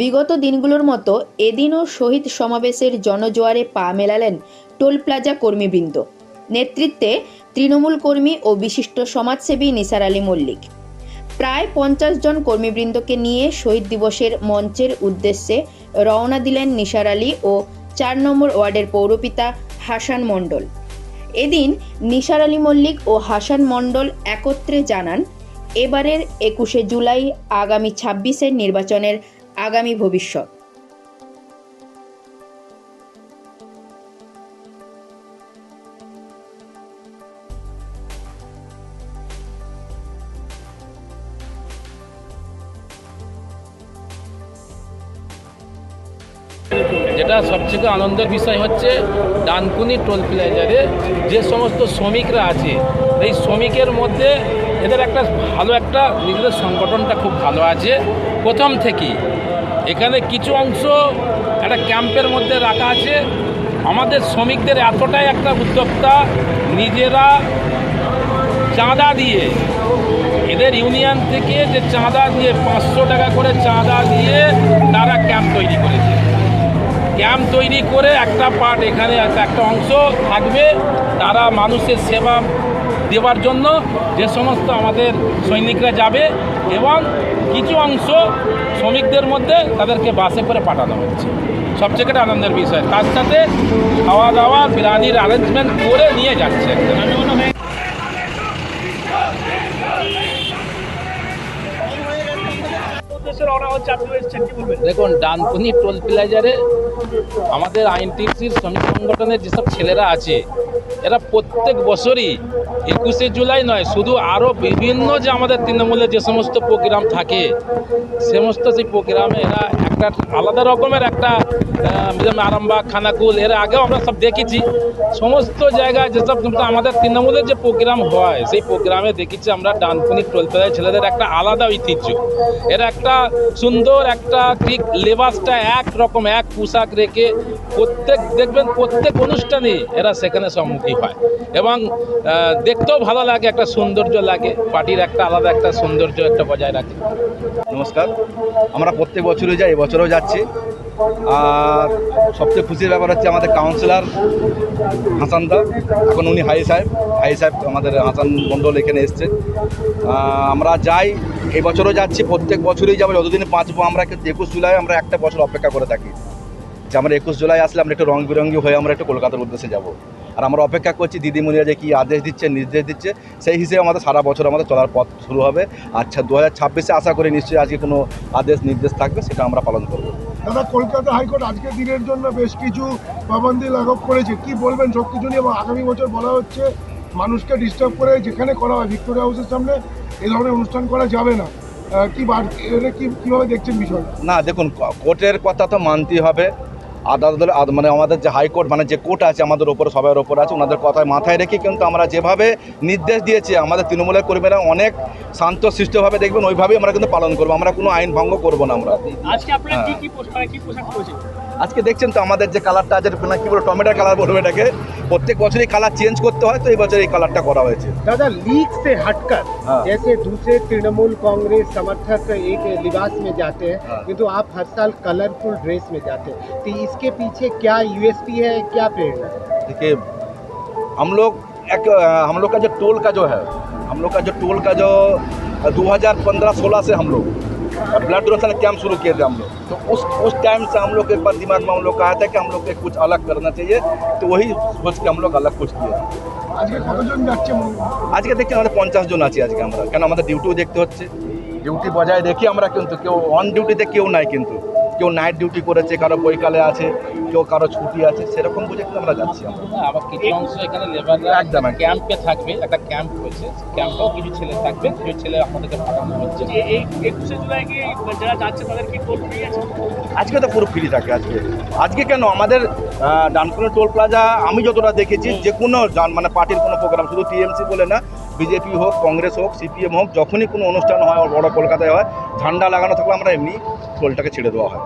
বিগত দিনগুলোর মতো এদিনও শহীদ সমাবেশের জনজোয়ারে পা মেলালেন টোল প্লাজা কর্মীবৃন্দ। নেতৃত্বে তৃণমূল কর্মী ও বিশিষ্ট সমাজসেবী নিসার আলী মল্লিক। প্রায় পঞ্চাশ জন কর্মীবৃন্দকে নিয়ে শহীদ দিবসের মঞ্চের উদ্দেশ্যে রওনা দিলেন নিসার আলী ও চার নম্বর ওয়ার্ডের পৌরপিতা হাসান মণ্ডল। এদিন নিসার আলী মল্লিক ও হাসান মণ্ডল একত্রে জানান, এবারের একুশে জুলাই আগামী ছাব্বিশের নির্বাচনের আগামী ভবিষ্যৎ। যেটা সবথেকে আনন্দের বিষয় হচ্ছে ডানকুনি টোল প্লাজারে যে সমস্ত শ্রমিকরা আছে, এই শ্রমিকের মধ্যে এদের একটা ভালো একটা নিজেদের সংগঠনটা খুব ভালো আছে। প্রথম থেকেই এখানে কিছু অংশ একটা ক্যাম্পের মধ্যে রাখা আছে। আমাদের শ্রমিকদের এতটাই একটা উদ্যোক্তা, নিজেরা চাঁদা দিয়ে, এদের ইউনিয়ন থেকে যে চাঁদা দিয়ে, পাঁচশো টাকা করে চাঁদা দিয়ে তারা ক্যাম্প তৈরি করেছে। ক্যাম্প তৈরি করে একটা পার্ট এখানে একটা অংশ থাকবে। তারা মানুষের সেবা দেওয়ার জন্য যে সমস্ত আমাদের সৈনিকরা যাবে এবং কিছু অংশ শ্রমিকদের মধ্যে তাদেরকে বাসে করে পাঠানো হচ্ছে। সবচেয়ে একটা আনন্দের বিষয়। তার সাথে খাওয়া দাওয়া বিরিয়ানির অ্যারেঞ্জমেন্ট করে নিয়ে যাচ্ছে। দেখুন, ডানকুনি টোল প্লাজারে আমাদের আইনটিসির শ্রমিক সংগঠনের যেসব ছেলেরা আছে এরা প্রত্যেক বছরই একুশে জুলাই নয়, শুধু আরও বিভিন্ন যে আমাদের তৃণমূলের যে সমস্ত প্রোগ্রাম থাকে, সমস্ত সেই প্রোগ্রামে এরা একটা আলাদা রকমের একটা যেমন আরামবাগ, খানাকুল, এর আগেও আমরা সব দেখেছি। সমস্ত জায়গায় যেসব কিন্তু আমাদের তৃণমূলের যে প্রোগ্রাম হয়, সেই প্রোগ্রামে দেখেছি আমরা ডানকুনি টোল ছেলেদের একটা আলাদা ঐতিহ্য। এরা একটা সুন্দর একটা ঠিক লেবাসটা এক রকম, এক পোশাক রেখে প্রত্যেক, দেখবেন প্রত্যেক অনুষ্ঠানে এরা সেখানে সম্মুখী হয়। এবং দেখতেও ভালো লাগে, একটা সৌন্দর্য লাগে, পার্টির একটা আলাদা একটা সৌন্দর্য একটা বজায় রাখে। নমস্কার। আমরা প্রত্যেক বছরই যাই এবছরও যাচ্ছি। আর সবচেয়ে খুশির ব্যাপার হচ্ছে আমাদের কাউন্সিলর হাসান দা, এখন উনি হাই সাহেব। হাই সাহেব আমাদের হাসান মণ্ডল এখানে এসছে। আমরা যাই, এই বছরও যাচ্ছি, প্রত্যেক বছরই যাব। যতদিন বাঁচবো আমরা একুশ জুলাই আমরা একটা বছর অপেক্ষা করে থাকি। যে আমরা একুশ জুলাই আসলে আমরা একটু রং বেরঙ্গি হয়ে আমরা একটু কলকাতার উদ্দেশ্যে যাব। আর আমরা অপেক্ষা করছি দিদিমণিরা যে কী আদেশ দিচ্ছে নির্দেশ দিচ্ছে সেই হিসেবে আমাদের সারা বছর আমাদের চলার পথ শুরু হবে। আচ্ছা দু হাজার ছাব্বিশে আশা করি নিশ্চয়ই আজকে কোনো আদেশ নির্দেশ থাকবে সেটা আমরা পালন করব। দাদা কলকাতা হাইকোর্ট আজকের দিনের জন্য বেশ কিছু পাবন্দি লাঘব করেছে। কি বলবেন? সব কিছু নিয়ে এবং আগামী বছর বলা হচ্ছে মানুষকে ডিস্টার্ব করে যেখানে করা হয় ভিক্টোরিয়া হাউসের সামনে এই ধরনের অনুষ্ঠান করা যাবে না। কি বার কীভাবে দেখছেন বিষয় না দেখুন কোর্টের কথা তো মানতেই হবে। আদালতের আদ- মানে আমাদের যে হাইকোর্ট মানে যে কোর্ট আছে আমাদের ওপরে সবার ওপরে আছে ওনাদের কথায় মাথায় রেখে কিন্তু আমরা যেভাবে নির্দেশ দিয়েছি আমাদের তৃণমূলের কর্মীরা অনেক শান্ত সৃষ্টভাবে দেখবেন ওইভাবেই আমরা কিন্তু পালন করব আমরা কোনো আইন ভঙ্গ করব না আমরা আজকে আপনারা। কি কি পোশ- কি পোশাক পরেছেন আজকে দেখছেন তো আমাদের যে কালারটা আছে না কি বলবো টমেটোর কালার বলবো এটাকে প্রত্যেক বছরই কালার চেঞ্জ করতে হয় তো এই বছর এই কালারটা করা হয়েছে दादा लीग से हटकर हाँ। जैसे दूसरे तृणमूल कांग्रेस समर्थक एक लिबास में जाते हैं हाँ। किंतु आप हर साल कलरफुल ड्रेस में जाते हैं तो इसके पीछे क्या यूएसपी है क्या प्रेरणा है देखिए हम लोग एक अ, हम लोग का जो टोल का जो है हम लोग का जो टोल का जो 2015-16 से हम लोग ब्लड डोनेशन कैंप शुरू किए थे हम लोग तो उस उस टाइम से हम लोग एक बार दिमाग में हम लोग कहा था कि हम लोग को कुछ अलग करना चाहिए तो वही सोच के हम लोग अलग कुछ किए আজকে কতজন যাচ্ছে আজকে দেখছি আমাদের পঞ্চাশ জন আছি আজকে আমরা কেন আমাদের ডিউটিও দেখতে হচ্ছে ডিউটি বজায় রেখে আমরা কিন্তু কেউ অন ডিউটিতে কেউ নাই কিন্তু কেউ নাইট ডিউটি করেছে কারও বৈকালে আছে কেউ কারও ছুটি আছে সেরকম বুঝে কিন্তু আমরা যাচ্ছি আমরা। আবার কিছু অংশ এখানে লেবাররা একদম। ক্যাম্পে থাকবে একটা ক্যাম্প হয়েছে। ক্যাম্পেও কিছু ছেলে থাকবে কিছু ছেলে আমাদেরকে পাঠানো হচ্ছে। এই একুশে জুলাই কি যারা যাচ্ছে তাদের কি টোল ফ্রি আছে? আজকে তো পুরো ফ্রি থাকে আজকে। আজকে কেন? আমাদের ডানকুনি টোল প্লাজা আমি যতটা দেখেছি যে কোনো মানে পার্টির কোনো প্রোগ্রাম শুধু টিএমসি বলে না বিজেপি হোক, কংগ্রেস হোক, সিপিএম হোক, যখনই কোনো অনুষ্ঠান হয়, বড় কলকাতায় হয়, ঝান্ডা লাগানো থাকলে আমরা এমনি টোলটাকে ছেড়ে দেওয়া হয়।